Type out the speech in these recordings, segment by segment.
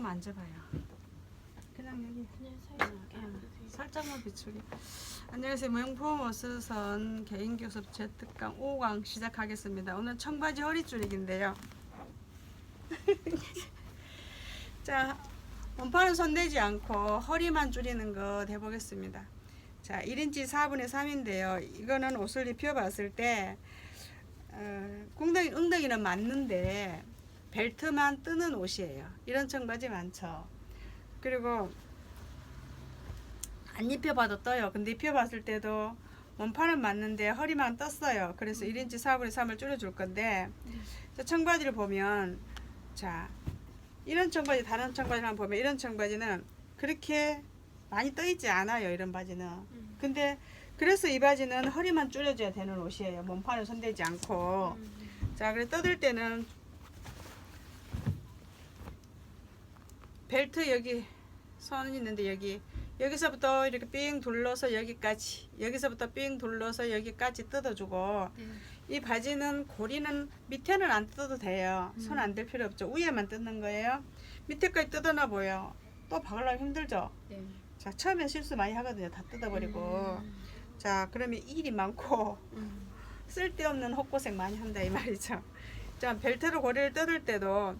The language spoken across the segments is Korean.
조금 앉아봐요. 그냥 여기 그냥 살짝 아, 살짝만 비추게. 안녕하세요. 명품 어스선 개인 교습 제특강 5강 시작하겠습니다. 오늘 청바지 허리 줄이기인데요. 자, 몸판은 손대지 않고 허리만 줄이는 거 해보겠습니다. 자, 1인치 4분의 3인데요. 이거는 옷을 입혀봤을 때 어, 엉덩이, 엉덩이는 맞는데 벨트만 뜨는 옷이에요. 이런 청바지 많죠. 그리고 안 입혀봐도 떠요. 근데 입혀봤을 때도 몸판은 맞는데 허리만 떴어요. 그래서 1인치 4분의 3을 줄여줄 건데 자, 청바지를 보면 자 이런 청바지 다른 청바지를 한번 보면 이런 청바지는 그렇게 많이 떠 있지 않아요. 이런 바지는. 음. 근데 그래서 이 바지는 허리만 줄여줘야 되는 옷이에요. 몸판을 손대지 않고. 자, 그래 떠들 때는 벨트 여기 선 있는데 여기 여기서부터 이렇게 삥 둘러서 여기까지 여기서부터 삥 둘러서 여기까지 뜯어주고 네. 이 바지는 고리는 밑에는 안 뜯어도 돼요. 손안 댈 필요 없죠. 위에만 뜯는 거예요. 밑에까지 뜯어놔 보여. 또 박으려면 힘들죠. 네. 자 처음에 실수 많이 하거든요. 다 뜯어버리고. 자 그러면 일이 많고 음. 쓸데없는 헛고생 많이 한다 이 말이죠. 자 벨트로 고리를 뜯을 때도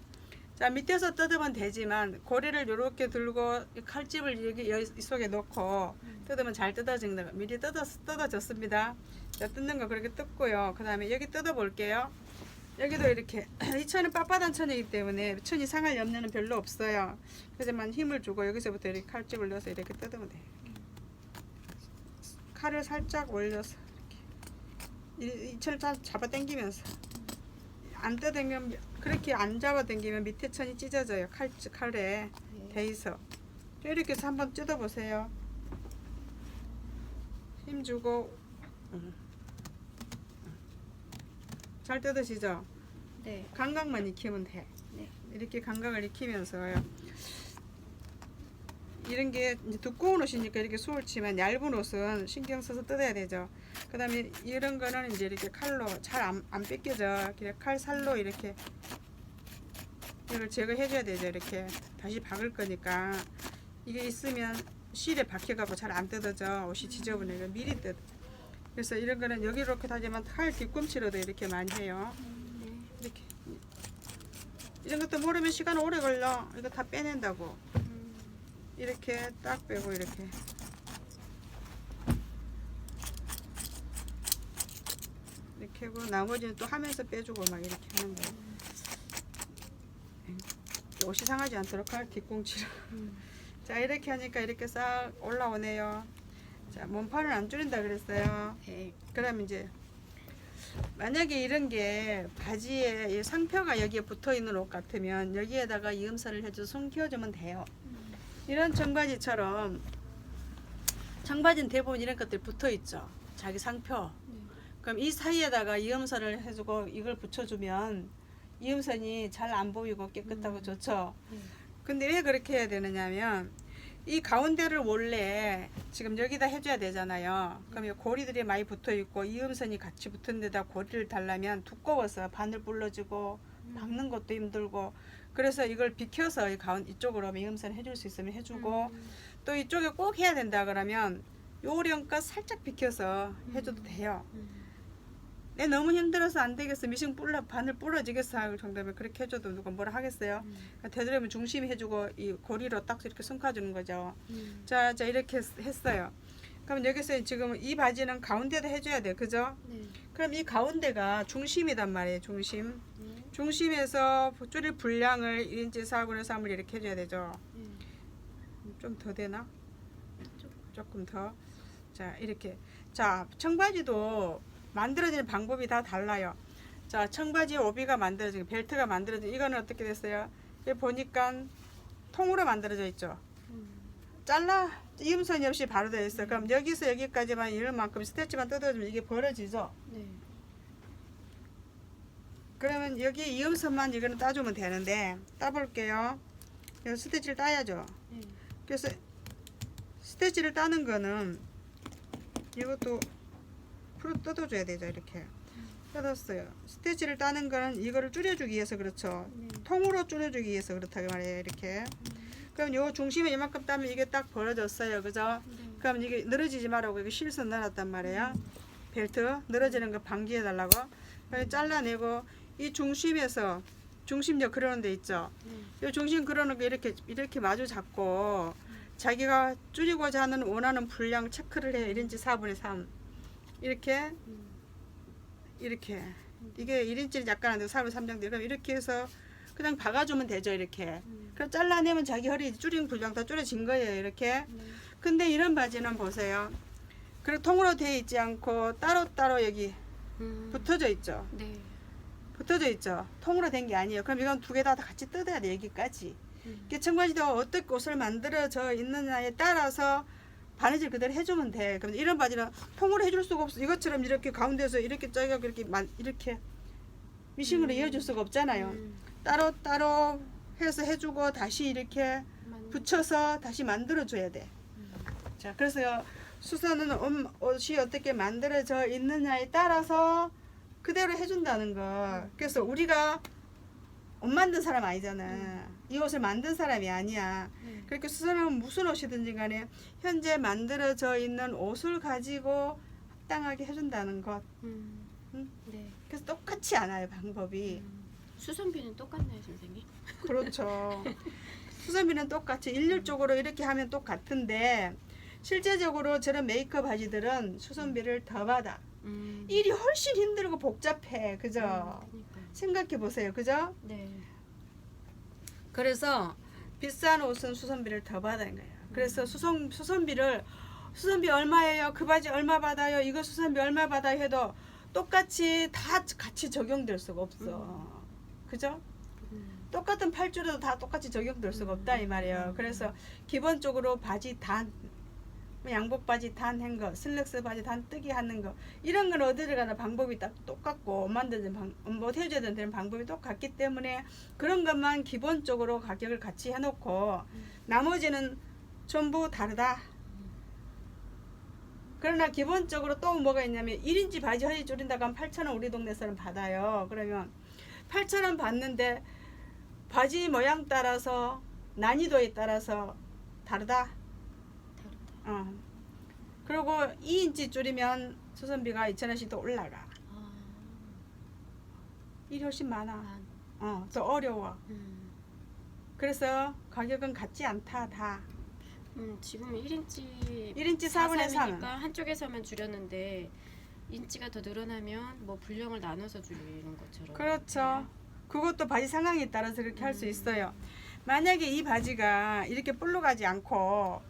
자 밑에서 뜯으면 되지만 고리를 이렇게 들고 이 칼집을 여기 여- 이 속에 넣고 뜯으면 잘 뜯어진다. 미리 뜯어 뜯어졌습니다. 자 뜯는 거 그렇게 뜯고요. 그 다음에 여기 뜯어 볼게요. 여기도 이렇게 이 천은 빳빳한 천이기 때문에 천이 상할 염려는 별로 없어요. 그래서만 힘을 주고 여기서부터 이렇게 칼집을 넣어서 이렇게 뜯으면 돼요. 칼을 살짝 올려서 이렇게 이, 이 천을 다 잡아 당기면서 안 뜯으면 그렇게 안 잡아 당기면 밑에 천이 찢어져요. 칼 칼에 네. 돼 있어. 이렇게 해서 한번 뜯어 보세요. 힘 주고 음. 잘 뜯으시죠? 네. 감각만 익히면 돼. 네. 이렇게 감각을 익히면서요. 이런 게 두꺼운 옷이니까 이렇게 수월 치면 얇은 옷은 신경 써서 뜯어야 되죠. 그 다음에 이런 거는 이제 이렇게 칼로 잘 안 안 뺏겨져. 그래 칼 살로 이렇게 이걸 제거해 줘야 되죠. 이렇게 다시 박을 거니까 이게 있으면 실에 박혀가고 잘 안 뜯어져. 옷이 지저분해요. 미리 뜯. 그래서 이런 거는 여기 이렇게 다지만 칼 뒤꿈치로도 이렇게 많이 해요. 네. 이렇게 이런 것도 모르면 시간 오래 걸려. 이거 다 빼낸다고. 음. 이렇게 딱 빼고 이렇게 이렇게 하고 나머지는 또 하면서 빼주고 막 이렇게 하는 거예요. 옷이 상하지 않도록 할 뒷꿈치로. 음. 자 이렇게 하니까 이렇게 싹 올라오네요. 자 몸판을 안 줄인다 그랬어요. 네. 그럼 이제 만약에 이런 게 바지에 이 상표가 여기에 붙어 있는 옷 같으면 여기에다가 이음선을 해서 손 키워주면 돼요. 이런 청바지처럼 청바지는 대부분 이런 것들 붙어 있죠. 자기 상표. 네. 그럼 이 사이에다가 이음선을 해주고 이걸 붙여주면 이음선이 잘 안 보이고 깨끗하고 음. 좋죠. 네. 근데 왜 그렇게 해야 되느냐면 이 가운데를 원래 지금 여기다 해줘야 되잖아요. 그러면 고리들이 많이 붙어 있고 이음선이 같이 붙은 데다 고리를 달라면 두꺼워서 바늘 불러지고 박는 것도 힘들고 그래서 이걸 비켜서 이 가운 이쪽으로 이음선 해줄 수 있으면 해주고 음. 또 이쪽에 꼭 해야 된다 그러면 요령껏 살짝 비켜서 해줘도 돼요. 음. 내 너무 힘들어서 안 되겠어 미싱 불러 바늘 부러지겠어 할 정도면 그렇게 해줘도 누가 뭐라 하겠어요. 음. 그러니까 되도록이면 중심 해주고 이 고리로 딱 이렇게 숨가주는 거죠. 음. 자, 자 이렇게 했- 했어요. 그럼 여기서 지금 이 바지는 가운데다 해줘야 돼, 그죠? 네. 그럼 이 가운데가 중심이단 말이에요, 중심. 네. 중심에서 줄일 분량을 1인치 4분의 3을 이렇게 해줘야 되죠. 네. 좀더 되나? 조금 더. 자, 이렇게. 자, 청바지도 만들어지는 방법이 다 달라요. 자, 청바지 오비가 만들어지고 벨트가 만들어지고 이거는 어떻게 됐어요? 여기 보니까 통으로 만들어져 있죠. 음. 잘라 이음선이 없이 바로 되어 있어. 그럼 여기서 여기까지만 이만큼 스테치만 뜯어주면 이게 벌어지죠. 네. 그러면 여기 이음선만 이거는 따주면 되는데 따볼게요. 여기 스테치를 따야죠. 네. 그래서 스테치를 따는 거는 이것도 뜯어줘야 되죠. 이렇게 뜯었어요. 스티치를 따는 거는 이거를 줄여주기 위해서 그렇죠. 네. 통으로 줄여주기 위해서 그렇다고 말이에요. 이렇게. 그럼 요 중심에 이만큼 따면 이게 딱 벌어졌어요. 그죠? 네. 그럼 이게 늘어지지 말라고 이거 실선 넣어놨단 말이에요. 벨트 늘어지는 거 방지해 달라고. 잘라내고 이 중심에서 중심력 그러는 데 있죠. 네. 이 중심 그러는 거 이렇게 이렇게 마주 잡고 자기가 줄이고자 하는 원하는 분량 체크를 해요. 1인치 4분의 3 이렇게 음. 이렇게 이게 1인치 약간 안 되고 4분의 3 정도 그럼 이렇게 해서 그냥 박아주면 되죠. 이렇게. 음. 그럼 잘라내면 자기 허리 줄인 분량 다 줄여진 거예요. 이렇게. 네. 근데 이런 바지는 보세요. 그리고 통으로 되어 있지 않고 따로따로 여기 음. 붙어져 있죠. 네. 붙어져 있죠. 통으로 된 게 아니에요. 그럼 이건 두 개 다 같이 뜯어야 돼. 여기까지. 음. 이게 청바지도 어떻게 옷을 만들어져 있느냐에 따라서 바느질 그대로 해주면 돼. 그럼 이런 바지는 통으로 해줄 수가 없어. 이것처럼 이렇게 가운데서 이렇게 짜가 이렇게 만 이렇게 미싱으로 음. 이어줄 수가 없잖아요. 음. 따로 따로 해서 해주고 다시 이렇게. 붙여서 다시 만들어 줘야 돼. 음. 자, 그래서 수선은 옷- 옷이 어떻게 만들어져 있느냐에 따라서 그대로 해준다는 거. 그래서 우리가 옷 만든 사람 아니잖아. 이 옷을 만든 사람이 아니야. 네. 그렇게 수선은 무슨 옷이든지 간에 현재 만들어져 있는 옷을 가지고 합당하게 해준다는 것. 음. 음. 네. 그래서 똑같이 않아요, 방법이. 음. 수선비는 똑같나요, 선생님? 그렇죠. 수선비는 똑같이 일률적으로 이렇게 하면 똑같은데 실제적으로 저런 메이크업 바지들은 수선비를 더 받아. 음. 일이 훨씬 힘들고 복잡해. 그죠? 음. 생각해 보세요. 그죠? 네. 그래서 비싼 옷은 수선비를 더 받는 거예요. 그래서 수선 수선비를 수선비 얼마예요? 그 바지 얼마 받아요? 이거 수선비 얼마 받아요? 해도 똑같이 다 같이 적용될 수가 없어. 그죠? 음. 똑같은 팔줄에도 다 똑같이 적용될 수가 없다 이 말이에요. 그래서 기본적으로 바지 단, 뭐 양복 바지 단 한 거, 슬랙스 바지 단 뜨기 하는 거 이런 건 어디를 가나 방법이 딱 똑같고 옷 만드는 방, 뭐 헤어져야 되는 방법이 똑같기 때문에 그런 것만 기본적으로 가격을 같이 해놓고 나머지는 전부 다르다. 그러나 기본적으로 또 뭐가 있냐면 1인치 바지 허리 줄인다고 하면 8,000원 우리 동네에서는 받아요. 그러면 8,000원 받는데 바지 모양 따라서 난이도에 따라서 다르다. 어. 그리고 2인치 줄이면 수선비가 2,000원씩 더 올라가. 아. 일이 훨씬 많아. 아. 어, 더 어려워. 음. 그래서 가격은 같지 않다, 다. 음, 지금 1인치 1인치 4분의 3. 이니까 한쪽에서만 줄였는데 인치가 더 늘어나면 뭐 분량을 나눠서 줄이는 것처럼. 그렇죠. 그것도 바지 상황에 따라서 그렇게 할 수 음. 있어요. 만약에 이 바지가 이렇게 볼록하지 않고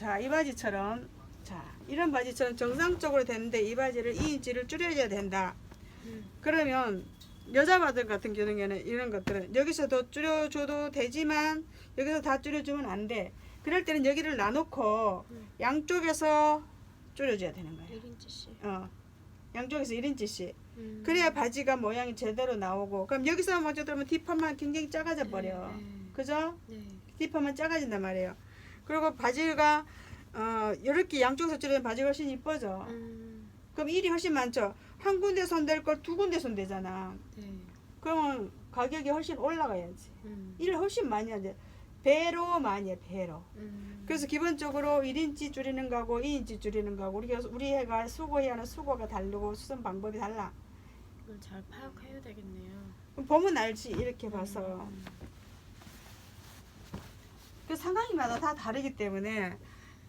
자, 이 바지처럼 자, 이런 바지처럼 정상적으로 되는데 이 바지를 2인치를 줄여야 된다. 음. 그러면 여자 바들 같은 경우에는 이런 것들은 여기서 더 줄여줘도 되지만 여기서 다 줄여주면 안 돼. 그럴 때는 여기를 나놓고 음. 양쪽에서 줄여줘야 되는 거예요. 1인치씩. 어, 양쪽에서 1인치씩. 음. 그래야 바지가 모양이 제대로 나오고 그럼 여기서 먼저 들면 뒷판만 굉장히 작아져 버려 네, 네. 그죠 네. 뒷판만 작아진단 말이에요 그리고 바지가 어 이렇게 양쪽에서 줄이면 바지가 훨씬 이뻐져 음. 그럼 일이 훨씬 많죠 한 군데 손댈 걸 두 군데 손대잖아 네. 그러면 가격이 훨씬 올라가야지 음. 일을 훨씬 많이 하지 배로 많이 해 배로 음. 그래서 기본적으로 1인치 줄이는 거하고 2인치 줄이는 거하고 우리가 우리 해가 수고해야 하는 수고가 다르고 수선 방법이 달라 이걸 잘 파악해야 되겠네요. 그럼 보면 알지 이렇게 봐서 음. 그 상황이마다 다 다르기 때문에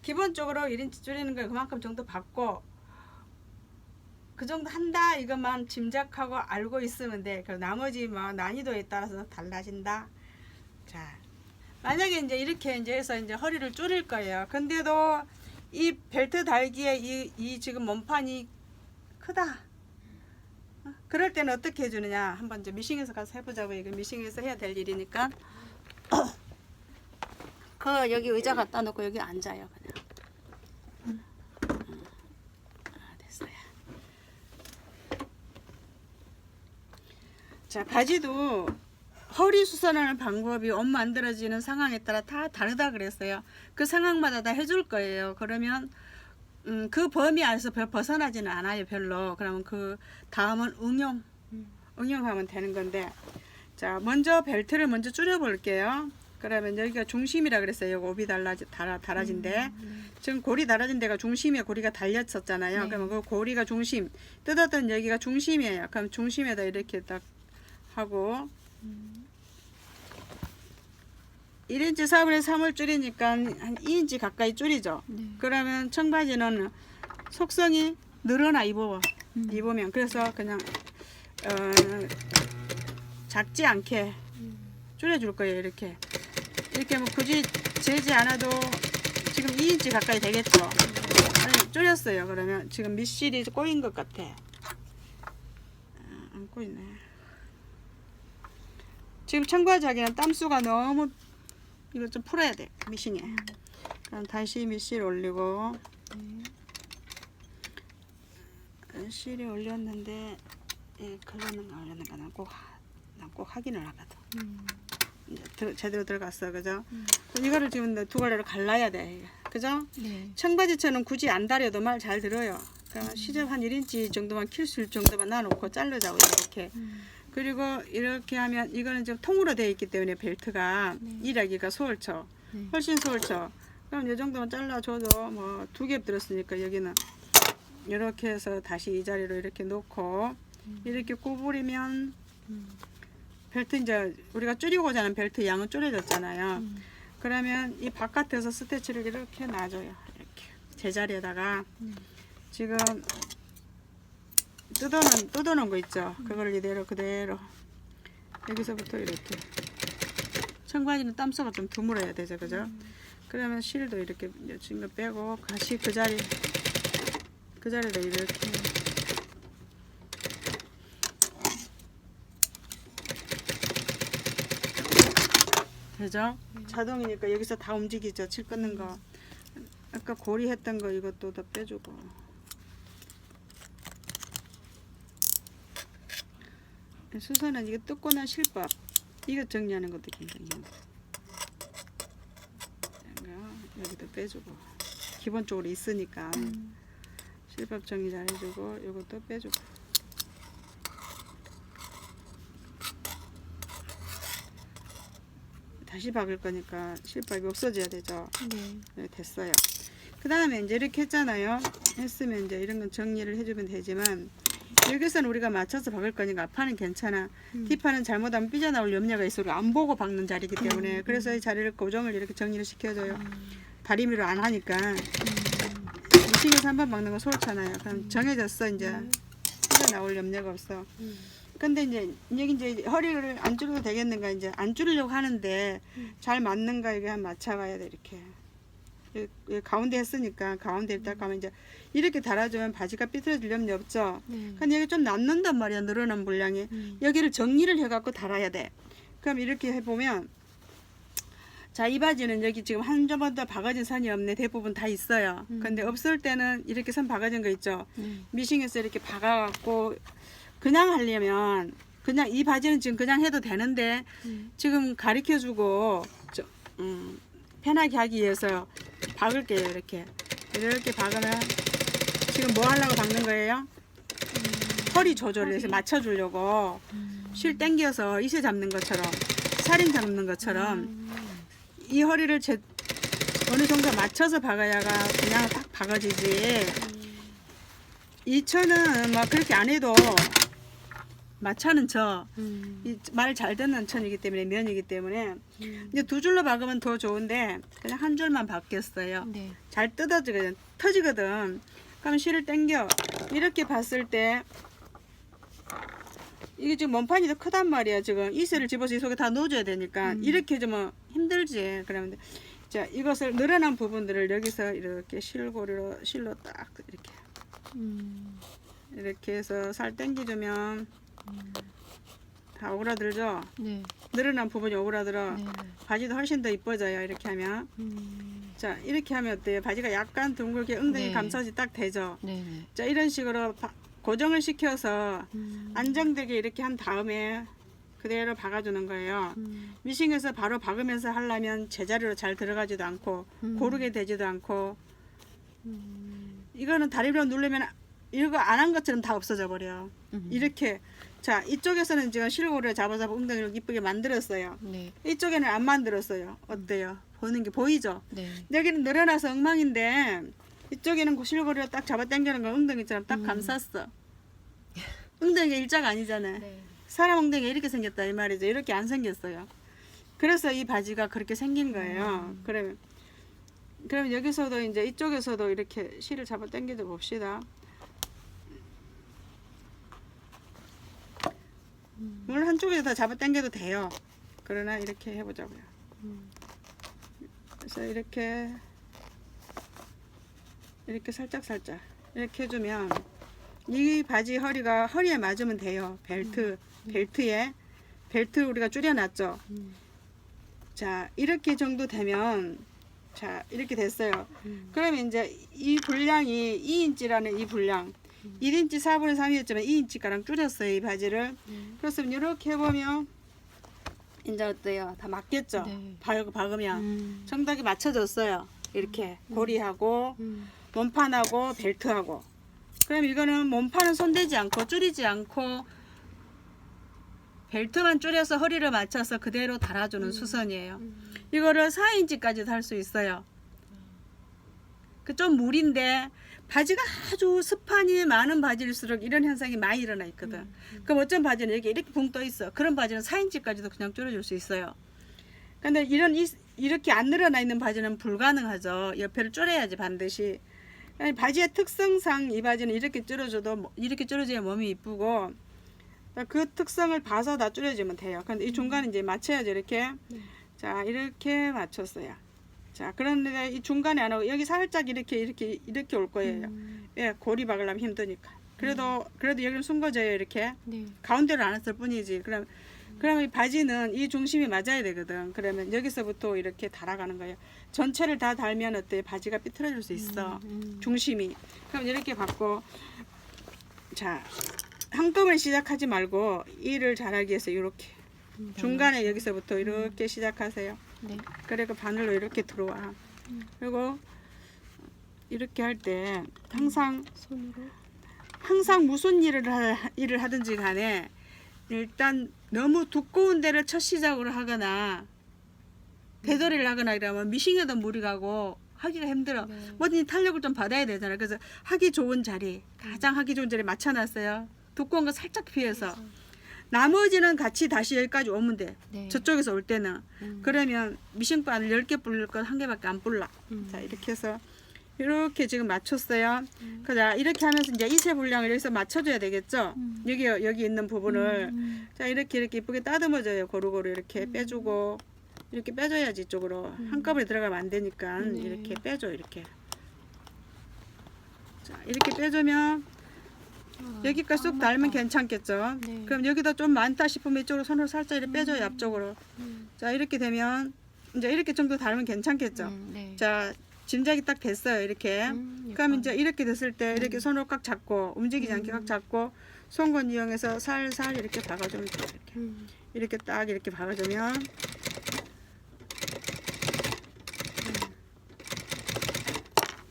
기본적으로 1인치 줄이는 걸 그만큼 정도 받고 그 정도 한다 이것만 짐작하고 알고 있으면 돼. 그 나머지 뭐 난이도에 따라서 달라진다. 자, 만약에 이제 이렇게 이제 해서 이제 허리를 줄일 거예요. 근데도 이 벨트 달기에 이, 이 지금 몸판이 크다. 어? 그럴 때는 어떻게 해주느냐 한번 이제 미싱에서 가서 해보자고 이거 미싱에서 해야 될 일이니까 그 여기 의자 갖다 놓고 여기 앉아요 그냥 아, 됐어요 자 바지도 허리 수선하는 방법이 옷 만들어지는 상황에 따라 다 다르다 그랬어요 그 상황마다 다 해줄 거예요 그러면 음, 그 범위 안에서 별 벗어나지는 않아요, 별로. 그러면 그 다음은 응용, 음. 응용하면 되는 건데, 자, 먼저 벨트를 먼저 줄여볼게요. 그러면 여기가 중심이라 그랬어요. 여기 오비 달라지, 달아, 달아진데. 지금 골이 달아진 데가 중심에 고리가 달렸었잖아요. 네. 그러면 그 고리가 중심, 뜯었던 여기가 중심이에요. 그럼 중심에다 이렇게 딱 하고, 1인치 4분의 3을 줄이니까 한 2인치 가까이 줄이죠. 네. 그러면 청바지는 속성이 늘어나 입어 음. 입으면 그래서 그냥 어, 작지 않게 줄여줄 거예요 이렇게 이렇게 뭐 굳이 재지 않아도 지금 2인치 가까이 되겠죠? 아니, 줄였어요. 그러면 지금 밑실이 꼬인 것 같아. 아, 안 꼬이네. 지금 청바지하기는 땀수가 너무 이거 좀 풀어야 돼 미싱에. 그럼 다시 밑실 올리고. 실이 올렸는데 예, 걸렸는가 안 올렸는가? 난꼭 난 꼭 확인을 하거든. 음. 제대로 들어갔어, 그죠? 그럼 이거를 지금 두 갈래로 갈라야 돼, 그죠? 네. 청바지처럼 굳이 안 다려도 말 잘 들어요. 그러니까 시접 한 1인치 정도만 킬 수 있을 정도만 놔놓고 자르자고 이렇게. 음. 그리고 이렇게 하면 이거는 지금 통으로 되어 있기 때문에 벨트가 네. 일하기가 수월쳐. 네. 훨씬 수월쳐. 그럼 이 정도만 잘라줘도 뭐 두 개 들었으니까 여기는 이렇게 해서 다시 이 자리로 이렇게 놓고 이렇게 구부리면 음. 벨트 이제 우리가 줄이고자 하는 벨트 양은 줄여졌잖아요. 음. 그러면 이 바깥에서 스티치를 이렇게 놔줘요. 이렇게 제자리에다가 음. 지금 뜯어놓은 뜯어놓은 거 있죠. 그걸 이대로 그대로 여기서부터 이렇게 청바지는 땀수가 좀 드물어야 되죠, 그죠? 그러면 실도 이렇게 지금 빼고 다시 그 자리 그 자리로 이렇게 되죠? 자동이니까 여기서 다 움직이죠. 칠 끊는 거. 아까 고리 했던 거 이것도 다 빼주고. 수선은 이게 뜯고 난 실밥 이거 정리하는 것도 굉장히 힘들어. 이거 여기도 빼주고 기본적으로 있으니까 실밥 정리 잘 해주고 이것도 빼주고 다시 박을 거니까 실밥이 없어져야 되죠. 네. 네, 됐어요. 그 다음에 이제 이렇게 했잖아요. 했으면 이제 이런 건 정리를 해주면 되지만 여기서는 우리가 맞춰서 박을 거니까 앞판은 괜찮아. 음. 뒷판은 잘못하면 삐져나올 염려가 있어. 안 보고 박는 자리이기 때문에 그래서 이 자리를 고정을 이렇게 정리를 시켜줘요. 다리미로 안 하니까 미싱에서 한번 박는 건 소홀찮아요. 그럼 정해졌어 이제 삐져나올 염려가 없어. 음. 근데 이제 여기 이제 허리를 안 줄여도 되겠는가 이제 안 줄이려고 하는데 잘 맞는가 이게 한 맞춰가야 돼 이렇게 이- 이 가운데 했으니까 가운데 딱 가면 이제 이렇게 달아주면 바지가 삐뚤어질 염려 없죠. 네. 근데 여기 좀 남는단 말이야 늘어난 물량이 음. 여기를 정리를 해갖고 달아야 돼. 그럼 이렇게 해보면 자 이 바지는 여기 지금 한 점도 박아진 선이 없네 대부분 다 있어요. 음. 근데 없을 때는 이렇게 선 박아진 거 있죠. 네. 미싱에서 이렇게 박아갖고 그냥 하려면 그냥 이 바지는 지금 그냥 해도 되는데 음. 지금 가르쳐주고 저, 음, 편하게 하기 위해서 박을게요 이렇게. 이렇게 박으면 지금 뭐 하려고 박는 거예요? 허리 조절을 해서 맞춰주려고 실 당겨서 이세 잡는 것처럼 살인 잡는 것처럼 이 허리를 제, 어느 정도 맞춰서 박아야가 그냥 딱 박아지지. 이 천은 막 그렇게 안 해도 마차는 저 음. 말잘 듣는 천이기 때문에 면이기 때문에 음. 이제 두 줄로 박으면 더 좋은데 그냥 한 줄만 박겠어요. 네. 잘 뜯어지거든 터지거든. 그럼 실을 당겨 이렇게 봤을 때 이게 지금 몸판이 더 크단 말이야 지금 이슬을 집어서 이 속에 다 넣어줘야 되니까 음. 이렇게 좀 힘들지 그러면 자 이것을 늘어난 부분들을 여기서 이렇게 실고리로 실로 딱 이렇게 음. 이렇게 해서 살 당겨주면 다 오그라들죠 네. 늘어난 부분이 오그라들어 네. 바지도 훨씬 더 이뻐져요 이렇게 하면 음. 자 이렇게 하면 어때요 바지가 약간 둥글게 엉덩이 네. 감싸지 딱 되죠 네. 네. 자 이런 식으로 바- 고정을 시켜서 음. 안정되게 이렇게 한 다음에 그대로 박아주는 거예요 음. 미싱에서 바로 박으면서 하려면 제자리로 잘 들어가지도 않고 음. 고르게 되지도 않고 음. 이거는 다리로 누르면 이거 안 한 것처럼 다 없어져 버려. 음. 이렇게 자 이쪽에서는 지금 실고를 잡아 잡아 엉덩이를 이쁘게 만들었어요. 네. 이쪽에는 안 만들었어요. 어때요? 보는 게 보이죠? 네. 여기는 늘어나서 엉망인데 이쪽에는 그 실고리를 딱 잡아 당기는 걸 엉덩이처럼 딱 음. 감쌌어. 엉덩이가 일자가 아니잖아요. 네. 사람 엉덩이가 이렇게 생겼다 이 말이죠. 이렇게 안 생겼어요. 그래서 이 바지가 그렇게 생긴 거예요. 음. 그러면 그럼 여기서도 이제 이쪽에서도 이렇게 실을 잡아 당겨줘 봅시다. 음. 물론 한쪽에서 다 잡아 당겨도 돼요. 그러나 이렇게 해보자고요. 음. 그래서 이렇게 이렇게 살짝 살짝 이렇게 해주면 이 바지 허리가 허리에 맞으면 돼요. 벨트 벨트에 벨트 우리가 줄여놨죠. 음. 자 이렇게 정도 되면 자 이렇게 됐어요. 음. 그러면 이제 이 분량이 2인치라는 이 분량 1인치 4분의 3이었지만 2인치가량 줄였어요 이 바지를. 네. 그래서 이렇게 해보면 이제 어때요? 다 맞겠죠? 네. 박, 박으면 음. 정답이 맞춰졌어요. 이렇게 고리하고 음. 몸판하고 벨트하고. 그럼 이거는 몸판은 손대지 않고 줄이지 않고 벨트만 줄여서 허리를 맞춰서 그대로 달아주는 수선이에요. 음. 이거를 4인치까지 달 수 있어요. 그 좀 무리인데 바지가 아주 스판이 많은 바지일수록 이런 현상이 많이 일어나 있거든. 음. 그럼 어쩐 바지는 이렇게 이렇게 붕 떠 있어. 그런 바지는 4인치까지도 그냥 줄여줄 수 있어요. 근데 이런 이, 이렇게 안 늘어나 있는 바지는 불가능하죠. 옆에를 줄여야지 반드시. 바지의 특성상 이 바지는 이렇게 줄여줘도 뭐- 이렇게 줄여줘야 몸이 이쁘고 그 특성을 봐서 다 줄여주면 돼요. 근데 이 중간에 이제 맞춰야죠. 이렇게. 네. 자 이렇게 맞췄어요. 자 그런데 이 중간에 안 하고 여기 살짝 이렇게 이렇게 이렇게 올 거예요. 음. 예, 고리 박으려면 힘드니까. 그래도 그래도 여기는 숨겨져요 이렇게 네. 가운데로 안 했을 뿐이지. 그럼 그러면 이 바지는 이 중심이 맞아야 되거든. 그러면 여기서부터 이렇게 달아가는 거예요. 전체를 다 달면 어때? 바지가 삐뚤어질 수 있어. 음. 중심이. 그럼 이렇게 받고 자 한꺼번에 시작하지 말고 일을 잘하기 위해서 이렇게 음. 중간에 여기서부터 이렇게 시작하세요. 네. 그리고 바늘로 이렇게 들어와. 그리고 이렇게 할 때 항상 손으로. 항상 무슨 일을 하, 일을 하든지 간에 일단 너무 두꺼운 데를 첫 시작으로 하거나 되돌이를 하거나 이러면 미싱에도 무리 가고 하기가 힘들어. 네. 뭐든지 탄력을 좀 받아야 되잖아. 그래서 하기 좋은 자리, 가장 하기 좋은 자리 맞춰놨어요. 두꺼운 거 살짝 피해서. 나머지는 같이 다시 여기까지 오면 돼. 네. 저쪽에서 올 때는. 음. 그러면 미싱바늘 10개 불릴 건 한 개밖에 안 불러. 음. 자, 이렇게 해서 이렇게 지금 맞췄어요. 음. 그자 이렇게 하면서 이제 이세 분량을 여기서 맞춰줘야 되겠죠. 음. 여기 여기 있는 부분을 음. 자 이렇게 이렇게 이쁘게 따듬어줘요. 고루고루 이렇게 빼주고 이렇게 빼줘야지 이쪽으로 한꺼번에 들어가면 안 되니까 네. 이렇게 빼줘 이렇게. 자 이렇게 빼주면 아, 여기까지 쏙 아, 달면 맞다. 괜찮겠죠. 네. 그럼 여기다 좀 많다 싶으면 이쪽으로 손으로 살짝 이렇게 빼줘요 앞쪽으로. 음. 자 이렇게 되면 이제 이렇게 정도 달면 괜찮겠죠. 음, 네. 자 짐작이 딱 됐어요 이렇게. 음, 그럼. 이제 이렇게 됐을 때 이렇게 손으로 꽉 잡고 움직이지 않게 꽉 잡고 송건 이용해서 살살 이렇게 박아주면 돼요. 이렇게 음. 이렇게 딱 이렇게 박아주면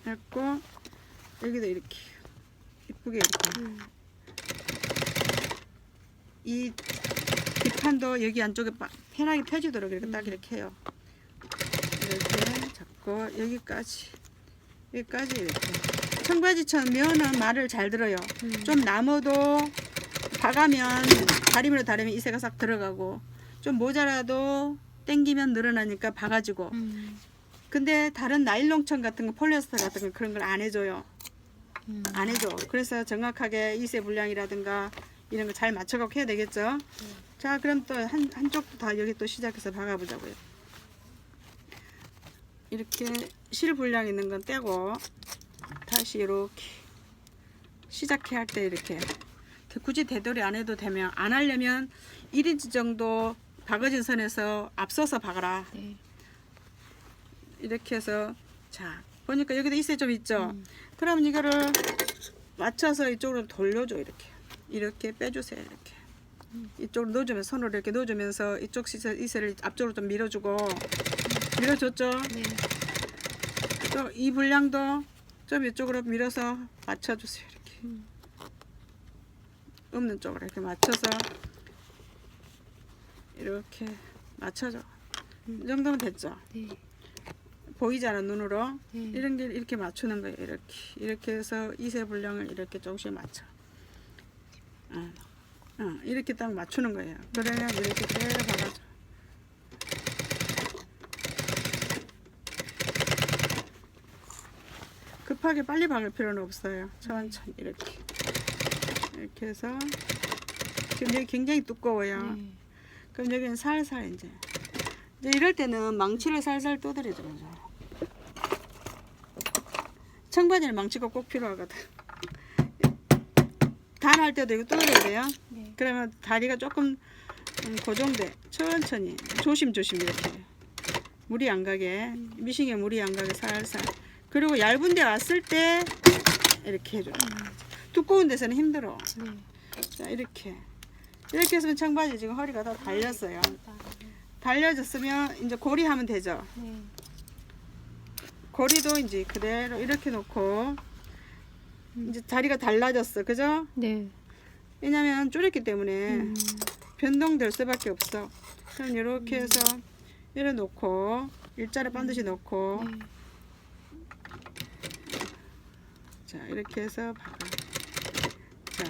했고 여기도 이렇게 이쁘게 이렇게 음. 이 뒷판도 여기 안쪽에 빠- 편하게 펴지도록 이렇게 딱 이렇게 해요. 이렇게 잡고 여기까지 여기까지 이렇게 청바지처럼 면은 말을 잘 들어요. 음. 좀 남아도 박으면 다리미로 다리면 이새가 싹 들어가고 좀 모자라도 땡기면 늘어나니까 박아지고 음. 근데 다른 나일론천 같은 거 폴리에스터 같은 거 그런 걸 안 해줘요. 음. 안 해줘. 그래서 정확하게 이세 분량이라든가 이런 거 잘 맞춰갖고 해야 되겠죠. 자, 그럼 또 한 한쪽도 다 여기 또 시작해서 박아보자고요. 이렇게 실 분량 있는 건 떼고 다시 이렇게 시작해 할 때 이렇게 굳이 되돌이 안 해도 되면 안 하려면 1인치 정도 박아진 선에서 앞서서 박아라. 네. 이렇게 해서 자 보니까 여기도 이세 좀 있죠. 음. 그럼 이거를 맞춰서 이쪽으로 돌려줘 이렇게 이렇게 빼주세요 이렇게 이쪽으로 넣어주면 손으로 이렇게 넣어주면서 이쪽 시세 이세를 앞쪽으로 좀 밀어주고 밀어줬죠. 네. 또이 분량도 좀 이쪽으로 밀어서 맞춰주세요. 이렇게 음. 없는 쪽으로 이렇게 맞춰서 이렇게 맞춰줘. 이 정도면 됐죠. 네. 보이잖아 눈으로. 네. 이런 게 이렇게 맞추는 거예요. 이렇게 이렇게 해서 이세 분량을 이렇게 조금씩 맞춰. 어, 어, 이렇게 딱 맞추는 거예요. 그러면 이렇게 때려 박아줘. 급하게 빨리 박을 필요는 없어요. 천천히 이렇게 이렇게 해서 지금 여기 굉장히 두꺼워요. 네. 그럼 여기는 살살 이제 이제 이럴 때는 망치를 살살 두드려줘요. 청바지는 망치가 꼭 필요하거든. 단할 때도 이거 두드려야 돼요. 네. 그러면 다리가 조금 음, 고정돼. 천천히 조심조심 이렇게 물이 안 가게 미싱에 물이 안 가게 살살. 그리고 얇은 데 왔을 때 이렇게 해줘. 두꺼운 데서는 힘들어. 네. 자 이렇게 이렇게 했으면 청바지 지금 허리가 다 달렸어요. 달려졌으면 이제 고리 하면 되죠. 네. 고리도 이제 그대로 이렇게 놓고 이제 다리가 달라졌어, 그죠? 네. 왜냐면 줄였기 때문에 음. 변동될 수밖에 없어. 그럼 이렇게 해서 이래 놓고 일자를 반드시 놓고 네. 자 이렇게 해서 박아. 자,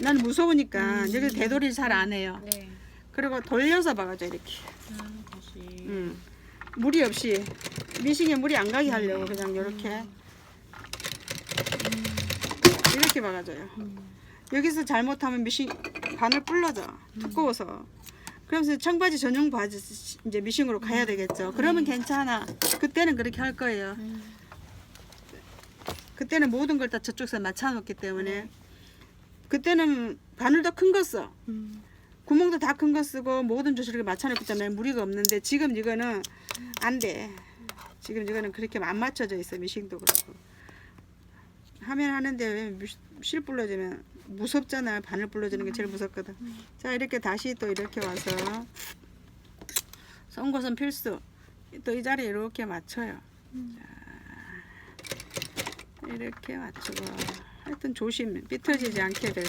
난 무서우니까 음. 여기 되돌이 잘 안 해요. 네. 그리고 돌려서 박아줘 이렇게. 아, 다시. 음. 무리 없이 미싱에 물이 안 가게 하려고 그냥 이렇게 이렇게 박아줘요. 음. 여기서 잘못하면 미싱 바늘 불러져 두꺼워서. 그러면서 청바지 전용 바지 이제 미싱으로 가야 되겠죠. 그러면 괜찮아. 그때는 그렇게 할 거예요. 음. 그때는 모든 걸 다 저쪽에서 맞춰놓기 때문에 그때는 바늘도 큰 거 써. 음. 구멍도 다 큰 거 쓰고 모든 조치를 맞춰놓기 때문에 무리가 없는데 지금 이거는 안 돼. 지금 이거는 그렇게 안 맞춰져 있어 미싱도 그렇고 하면 하는데 왜 실 불러지면 무섭잖아 바늘 불러지는 게 제일 무섭거든. 자 이렇게 다시 또 이렇게 와서 송곳은 필수. 또 이 자리에 이렇게 맞춰요. 자, 이렇게 맞추고 하여튼 조심 삐뚤어지지 않게 될.